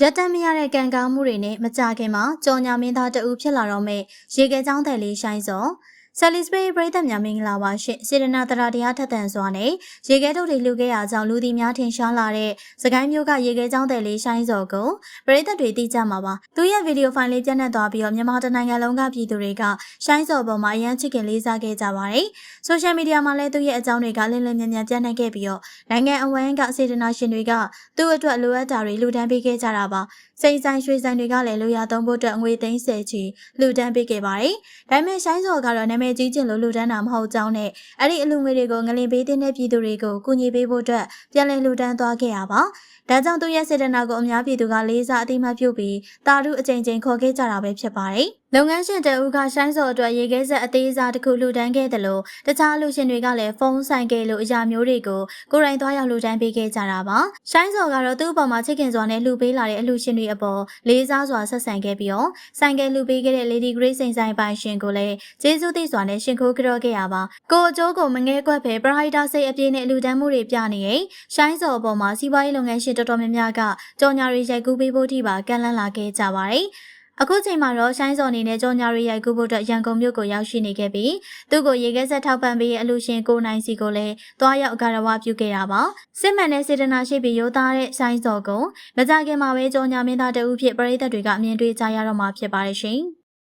ရက်တမ်းမရတဲ့ကံကောင်းမှုတွေနဲ့မကြခင်မှာကြော်ညာမင်းသားတအူးဖြစ်လာတော့မဲ့ရေကဲချောင်းတယ်လေးရှိုင်းစော ဆယ်လီစပေးပရိသတ်များမင်္ဂလာပါရှင်စေရနာတရာတရားထက်သန်စွာနဲ့ရေခဲထုတ်တွေလှူခဲ့ရကြောင်းလူသည်များထင်ရှားလာတဲ့စကိုင်းမျိုးကရေခဲချောင်းတယ်လေးရှိုင်းစောကိုပရိသတ်တွေသိကြမှာပါသူရဲ့ဗီဒီယိုဖိုင်လေးပြန့်နှံ့သွားပြီးတော့မြန်မာတိုင်းနိုင်ငံလုံးကပြည်သူတွေကရှိုင်းစောပေါ်မှာအရန်ချစ်ခင်လေးစားခဲ့ကြပါတယ်ဆိုရှယ်မီဒီယာမှာလည်းသူရဲ့အကြောင်းတွေကလင်းလင်းမြန်မြန်ပြန့်နှံ့ခဲ့ပြီးတော့နိုင်ငံအဝန်းကစေတနာရှင်တွေကသူ့အတွက်လိုအပ်တာတွေလှူဒန်းပေးခဲ့ကြတာပါစိန်ဆိုင်ရွှေဆိုင်တွေကလည်းလူရသုံးဖို့အတွက်ငွေသိန်း10ချီလှူဒန်းပေးခဲ့ပါတယ်ဒါပေမဲ့ရှိုင်းစောကတော့နာမည်ကြီးကျင်လို့လှူဒန်းတာမဟုတ်ကြောင်းနဲ့အဲ့ဒီအလူငွေတွေကိုငလင်ပေးတဲ့ပြည်သူတွေကိုကူညီပေးဖို့အတွက်ပြန်လည်လှူဒန်းသွားခဲ့ရပါဒါကြောင့်သူရဲ့စေတနာကိုအများပြည်သူကလေးစားအသိမှတ်ပြုပြီးတာရုအကြိမ်ကြိမ်ခေါ်ခဲ့ကြတာပဲဖြစ်ပါတယ်။လုပ်ငန်းရှင်တအူးကရှိုင်းစော်အတွက်ရေခဲဆက်အသေးစားတစ်ခုလှူဒန်းခဲ့တယ်လို့တခြားလူရှင်တွေကလည်းဖုန်းဆိုင်ခဲ့လို့အရာမျိုးတွေကိုကိုယ်တိုင်သွားရောက်လှူဒန်းပေးခဲ့ကြတာပါ။ရှိုင်းစော်ကတော့သူ့အပေါ်မှာချစ်ခင်စွာနဲ့လှူပေးလာတဲ့အလူရှင်တွေအပေါ်လေးစားစွာဆက်ဆံခဲ့ပြီးတော့ဆိုင်ကယ်လှူပေးခဲ့တဲ့ Lady Grace စိန်ဆိုင်ပိုင်ရှင်ကိုလည်းကျေးဇူးတင်စွာနဲ့ရှင်ခိုးကြောခဲ့ရပါ။ကိုအကျိုးကိုမငဲကွက်ပဲပရိုက်တာစိတ်အပြည့်နဲ့လူဒန်းမှုတွေပြနေရင်ရှိုင်းစော်အပေါ်မှာစီးပွားရေးလုပ်ငန်းရှင်တော်တော်များများကကြော်ညာတွေရိုက်ကူးပေးဖို့ထိပါကန့်လန့်လာခဲ့ကြပါတယ်။ အခုချိန်မှာတော့ရှိုင်းစော်အနေနဲ့ကြော်ညာရီရိုက်ကူးဖို့အတွက်ရန်ကုန်မြို့ကိုရောက်ရှိနေခဲ့ပြီးသူ့ကိုရေခဲဆက်ထောက်ပံ့ပေးတဲ့အလူရှင်ကိုနိုင်စီကိုလည်းတွားရောက်အကာရဝပြုခဲ့တာပါစစ်မှန်တဲ့စေတနာရှိပြီးရိုးသားတဲ့ရှိုင်းစော်ကိုမကြခင်မှာပဲကြော်ညာမင်းသားတဦးဖြစ်ပရိသတ်တွေကအမြင်တွေ့ကြရတော့မှာဖြစ်ပါတယ်ရှင်